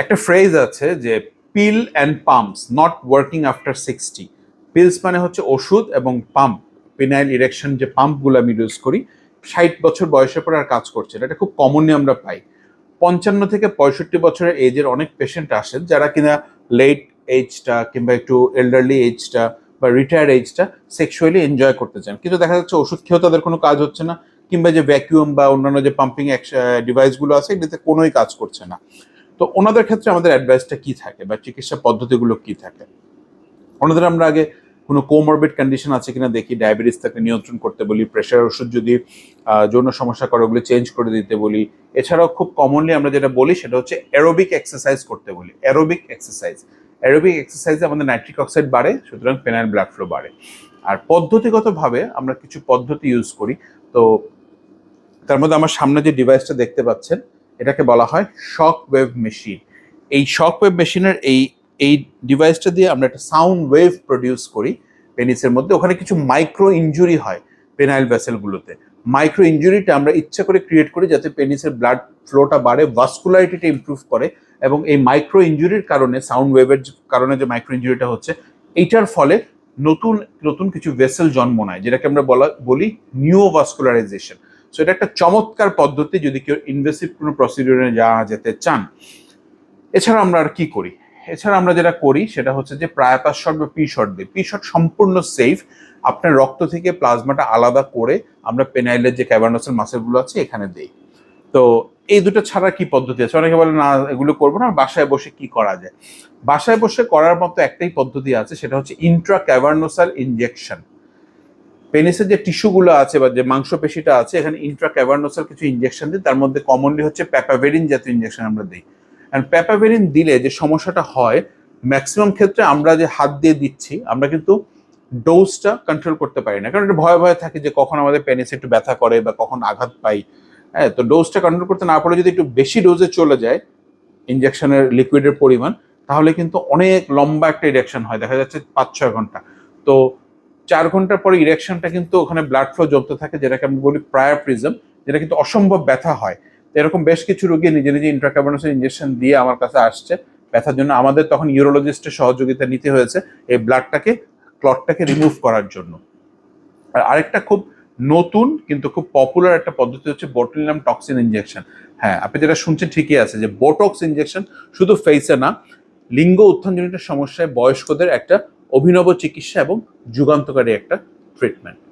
একটা ফ্রেজ আছে যে pill and pumps not working after sixty pills মানে হচ্ছে ওষুধ এবং পাম্প পিনাইল ইরেকশন যে পাম্পগুলো আমি ইউজ করি, ষাট বছর বয়সের পর আর কাজ করছে এটা খুব কমনলি আমরা পাই। পঞ্চান্ন থেকে পঁয়ষট্টি বছরের এজের অনেক পেশেন্ট আসেন যারা কিনা লেট এজটা কিংবা একটু এল্ডারলি এজটা বা রিটায়ার্ড এজটা সেক্সুয়ালি এনজয় করতে চান। কিন্তু দেখা যাচ্ছে ওষুধ খেয়েও তাদের কোনো কাজ হচ্ছে না, কিংবা যে ভ্যাকিউম বা অন্যান্য যে পাম্পিং ডিভাইসগুলো আছে, এগুলিতে কোনোই কাজ করছে না। তো ওনাদের ক্ষেত্রে আমাদের অ্যাডভাইসটা কি থাকে বা চিকিৎসা পদ্ধতিগুলো কি থাকে? ওনাদের আমরা আগে কোনো কোমরবিড কন্ডিশন আছে কিনা দেখি ডায়াবেটিস তাকে নিয়ন্ত্রণ করতে বলি প্রেশার ওষুধ যদি যৌন সমস্যা করে ওগুলো চেঞ্জ করে দিতে বলি। এছাড়াও খুব কমনলি আমরা যেটা বলি সেটা হচ্ছে অ্যারোবিক এক্সারসাইজ করতে বলি অ্যারোবিক এক্সারসাইজ অ্যারোবিক এক্সারসাইজে আমাদের নাইট্রিক অক্সাইড বাড়ে, সুতরাং পেনাইল ব্লাড ফ্লো বাড়ে। আর পদ্ধতিগতভাবে আমরা কিছু পদ্ধতি ইউজ করি। তো তার মধ্যে আমার সামনে যে ডিভাইসটা দেখতে পাচ্ছেন এটাকে বলা হয় শক ওয়েভ মেশিন এই শক ওয়েভ মেশিনের এই এই ডিভাইসটা দিয়ে আমরা একটা সাউন্ড ওয়েভ প্রডিউস করি পেনিসের মধ্যে। ওখানে কিছু মাইক্রো ইনজুরি হয় পেনাইল ভেসেলগুলোতে মাইক্রো ইনজুরিটা আমরা ইচ্ছা করে ক্রিয়েট করি যাতে পেনিসের ব্লাড ফ্লোটা বাড়ে ভাস্কুলারিটিটা ইমপ্রুভ করে এবং এই মাইক্রো ইনজুরির কারণে সাউন্ড ওয়েভের কারণে যে মাইক্রো ইনজুরিটা হচ্ছে, এইটার ফলে নতুন নতুন কিছু ভেসেল জন্ম নেয়, যেটাকে আমরা বলা, বলি নিউভাস্কুলারাইজেশন সো এটা একটা চমৎকার পদ্ধতি যদি কেউ ইনভেসিভ কোনো প্রসিডিউরে যাওয়া যেতে চান। এছাড়া আমরা আর কি করি? এছাড়া আমরা যেটা করি, সেটা হচ্ছে যে প্রায়পাস শট বা পি শট দিই। পি শট সম্পূর্ণ সেফ আপনার রক্ত থেকে প্লাজমাটা আলাদা করে আমরা পেনাইলের যে ক্যাভার্নোসেল মাসেলগুলো আছে, এখানে দেই। তো, এই দুটো ছাড়া কি পদ্ধতি আছে? অনেকে বলে, না, এগুলো করব না, বাসায় বসে কি করা যায়? বাসায় বসে করার মতো একটাই পদ্ধতি আছে, সেটা হচ্ছে ইন্ট্রা ক্যাভার্নোসাল ইনজেকশন পেনিসের যে টিস্যুগুলো আছে বা যে মাংসপেশিটা আছে, এখানে ইন্ট্রা ক্যাভার্নোসাল কিছু ইঞ্জেকশন দিই তার মধ্যে কমনলি হচ্ছে প্যাপাভেরিন জাতীয় ইঞ্জেকশন আমরা দিই। অ্যান্ড প্যাপাভেরিন দিলে যে সমস্যাটা হয় ম্যাক্সিমাম ক্ষেত্রে আমরা যে হাত দিয়ে দিচ্ছি, আমরা কিন্তু ডোজটা কন্ট্রোল করতে পারি না। কারণ এটা ভয়ে ভয়ে থাকে যে কখন আমাদের পেনিসে একটু ব্যথা করে বা কখন আঘাত পাই। হ্যাঁ তো ডোজটা কন্ট্রোল করতে না পারলে যদি একটু বেশি ডোজে চলে যায় ইনজেকশনের লিকুইডের পরিমাণ, তাহলে কিন্তু অনেক লম্বা একটা ইরেকশন হয়। দেখা যাচ্ছে পাঁচ ছয় ঘণ্টা। তো চার ঘণ্টার পরে ইরেকশনটা কিন্তু ওখানে ব্লাড ফ্লো জমতে থাকে, যেটাকে আমি বলি প্রায়ার প্রিজম যেটা কিন্তু অসম্ভব ব্যথা হয়। তো এরকম বেশ কিছু রোগী নিজে নিজে ইন্ট্রাক্যাভার্নাসের ইঞ্জেকশন দিয়ে আমার কাছে আসছে। ব্যথার জন্য আমাদের তখন ইউরোলজিস্টের সহযোগিতা নিতে হয়েছে এই ব্লাডটাকে ক্লটটাকে রিমুভ করার জন্য। আর আরেকটা খুব নতুন কিন্তু খুব পপুলার একটা পদ্ধতি হচ্ছে বটুলিনাম টক্সিন ইঞ্জেকশন হ্যাঁ আপনি যেটা শুনছেন ঠিকই আছে যে বোটক্স ইঞ্জেকশন শুধু ফেসে না, লিঙ্গ উত্থানজনিত সমস্যায় বয়স্কদের একটা অভিনব চিকিৎসা এবং যুগান্তকারী একটা ট্রিটমেন্ট